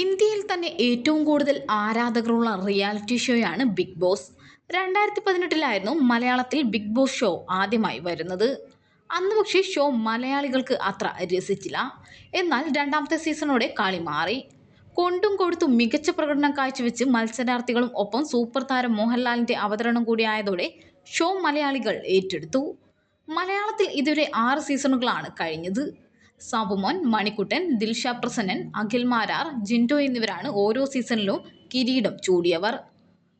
ഇന്ത്യയിൽ തന്നെ ഏറ്റവും കൂടുതൽ ആരാധകരുള്ള റിയാലിറ്റി ഷോയാണ് ബിഗ് ബോസ്. രണ്ടായിരത്തി പതിനെട്ടിലായിരുന്നു മലയാളത്തിൽ ബിഗ് ബോസ് ഷോ ആദ്യമായി വരുന്നത്. അന്ന് പക്ഷേ ഷോ മലയാളികൾക്ക് അത്ര രസിച്ചില്ല. എന്നാൽ രണ്ടാമത്തെ സീസണോടെ കളി മാറി. കൊണ്ടും കൊടുത്തും മികച്ച പ്രകടനം കാഴ്ചവെച്ച് മത്സരാർത്ഥികളും ഒപ്പം സൂപ്പർ താരം മോഹൻലാലിന്റെ അവതരണം കൂടിയായതോടെ ഷോ മലയാളികൾ ഏറ്റെടുത്തു. മലയാളത്തിൽ ഇതുവരെ ആറ് സീസണുകളാണ് കഴിഞ്ഞത്. സാബുമോൻ മണിക്കുട്ടൻ ദിൽഷ പ്രസന്നൻ അഖിൽ മാരാർ ജിൻഡോ എന്നിവരാണ് ഓരോ സീസണിലും കിരീടം ചൂടിയവർ.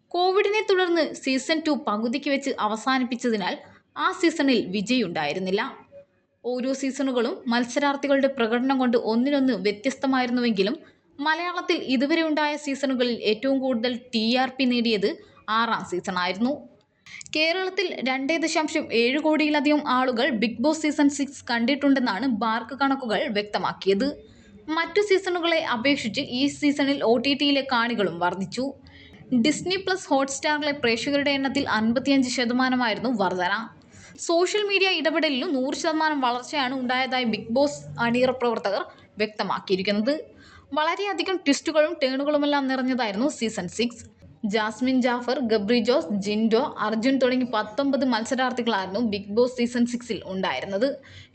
കോവിഡിനെ തുടർന്ന് സീസൺ ടു പകുതിക്ക് വെച്ച് അവസാനിപ്പിച്ചതിനാൽ ആ സീസണിൽ വിജയുണ്ടായിരുന്നില്ല. ഓരോ സീസണുകളും മത്സരാർത്ഥികളുടെ പ്രകടനം കൊണ്ട് ഒന്നിനൊന്ന് വ്യത്യസ്തമായിരുന്നുവെങ്കിലും മലയാളത്തിൽ ഇതുവരെ ഉണ്ടായ സീസണുകളിൽ ഏറ്റവും കൂടുതൽ ടി ആർ പി നേടിയത് ആറാം സീസണായിരുന്നു. കേരളത്തിൽ രണ്ടേ ദശാംശം ഏഴ് കോടിയിലധികം ആളുകൾ ബിഗ് ബോസ് സീസൺ സിക്സ് കണ്ടിട്ടുണ്ടെന്നാണ് ബാർക്ക് കണക്കുകൾ വ്യക്തമാക്കിയത്. മറ്റു സീസണുകളെ അപേക്ഷിച്ച് ഈ സീസണിൽ ഒ ടി ടിയിലെ കാണികളും വർദ്ധിച്ചു. ഡിസ്നി പ്ലസ് ഹോട്ട്സ്റ്റാറിലെ പ്രേക്ഷകരുടെ എണ്ണത്തിൽ അൻപത്തിയഞ്ച് ശതമാനമായിരുന്നു വർധന. സോഷ്യൽ മീഡിയ ഇടപെടലിലും നൂറ് ശതമാനം വളർച്ചയാണ് ഉണ്ടായതായി ബിഗ് ബോസ് അണിയറ പ്രവർത്തകർ വ്യക്തമാക്കിയിരിക്കുന്നത്. വളരെയധികം ട്വിസ്റ്റുകളും ടേണുകളുമെല്ലാം നിറഞ്ഞതായിരുന്നു season six. Jasmine Jafar Gabri Jose Jinto Arjun തുടങ്ങി പത്തൊമ്പത് മത്സരാർത്ഥികളായിരുന്നു ബിഗ് ബോസ് സീസൺ സിക്സിൽ ഉണ്ടായിരുന്നത്.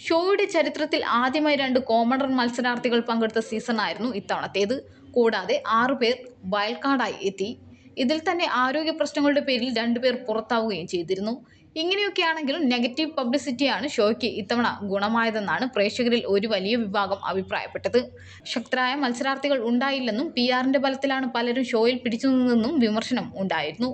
ഷോയുടെ ചരിത്രത്തിൽ ആദ്യമായി രണ്ട് കോമണർ മത്സരാർത്ഥികൾ പങ്കെടുത്ത സീസണായിരുന്നു ഇത്തവണത്തേത്. കൂടാതെ ആറു പേർ വയൽക്കാടായി എത്തി. ഇതിൽ തന്നെ ആരോഗ്യ പ്രശ്നങ്ങളുടെ പേരിൽ രണ്ടുപേർ പുറത്താവുകയും ചെയ്തിരുന്നു. ഇങ്ങനെയൊക്കെയാണെങ്കിലും നെഗറ്റീവ് പബ്ലിസിറ്റിയാണ് ഷോയ്ക്ക് ഇത്തവണ ഗുണമായതെന്നാണ് പ്രേക്ഷകരിൽ ഒരു വലിയ വിഭാഗം അഭിപ്രായപ്പെട്ടത്. ശക്തരായ മത്സരാർത്ഥികൾ ഉണ്ടായില്ലെന്നും പി ആറിന്റെ ബലത്തിലാണ് പലരും ഷോയിൽ പിടിച്ചു നിന്നെന്നും വിമർശനം ഉണ്ടായിരുന്നു.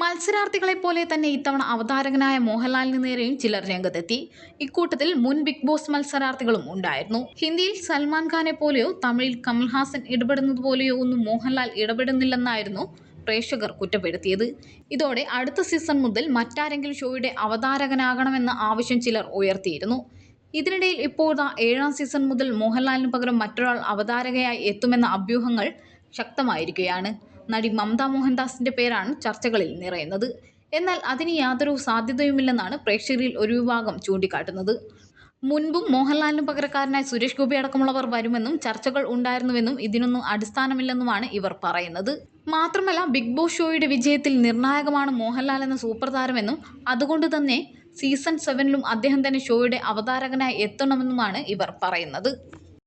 മത്സരാർത്ഥികളെ പോലെ തന്നെ ഇത്തവണ അവതാരകനായ മോഹൻലാലിന് നേരെയും ചിലർ രംഗത്തെത്തി. ഇക്കൂട്ടത്തിൽ മുൻ ബിഗ് ബോസ് മത്സരാർത്ഥികളും ഉണ്ടായിരുന്നു. ഹിന്ദിയിൽ സൽമാൻ ഖാനെ പോലെയോ തമിഴിൽ കമൽഹാസൻ ഇടപെടുന്നത് പോലെയോ ഒന്നും മോഹൻലാൽ ഇടപെടുന്നില്ലെന്നായിരുന്നു പ്രേക്ഷകർ കുറ്റപ്പെടുത്തിയത്. ഇതോടെ അടുത്ത സീസൺ മുതൽ മറ്റാരെങ്കിലും ഷോയുടെ അവതാരകനാകണമെന്ന ആവശ്യം ചിലർ ഉയർത്തിയിരുന്നു. ഇതിനിടയിൽ ഇപ്പോഴാ ഏഴാം സീസൺ മുതൽ മോഹൻലാലിന് പകരം മറ്റൊരാൾ അവതാരകയായി എത്തുമെന്ന അഭ്യൂഹങ്ങൾ ശക്തമായിരിക്കുകയാണ്. നടി മമത മോഹൻദാസിന്റെ പേരാണ് ചർച്ചകളിൽ നിറയുന്നത്. എന്നാൽ അതിന് യാതൊരു സാധ്യതയുമില്ലെന്നാണ് പ്രേക്ഷകരിൽ ഒരു വിഭാഗം ചൂണ്ടിക്കാട്ടുന്നത്. മുൻപും മോഹൻലാലിന് പകരക്കാരനായി സുരേഷ് ഗോപി അടക്കമുള്ളവർ വരുമെന്നും ചർച്ചകൾ ഉണ്ടായിരുന്നുവെന്നും ഇതിനൊന്നും അടിസ്ഥാനമില്ലെന്നുമാണ് ഇവർ പറയുന്നത്. മാത്രമല്ല ബിഗ് ബോസ് ഷോയുടെ വിജയത്തിൽ നിർണായകമാണ് മോഹൻലാൽ എന്ന സൂപ്പർ താരമെന്നും അതുകൊണ്ട് തന്നെ സീസൺ സെവനിലും അദ്ദേഹം തന്നെ ഷോയുടെ അവതാരകനായി എത്തണമെന്നുമാണ് ഇവർ പറയുന്നത്.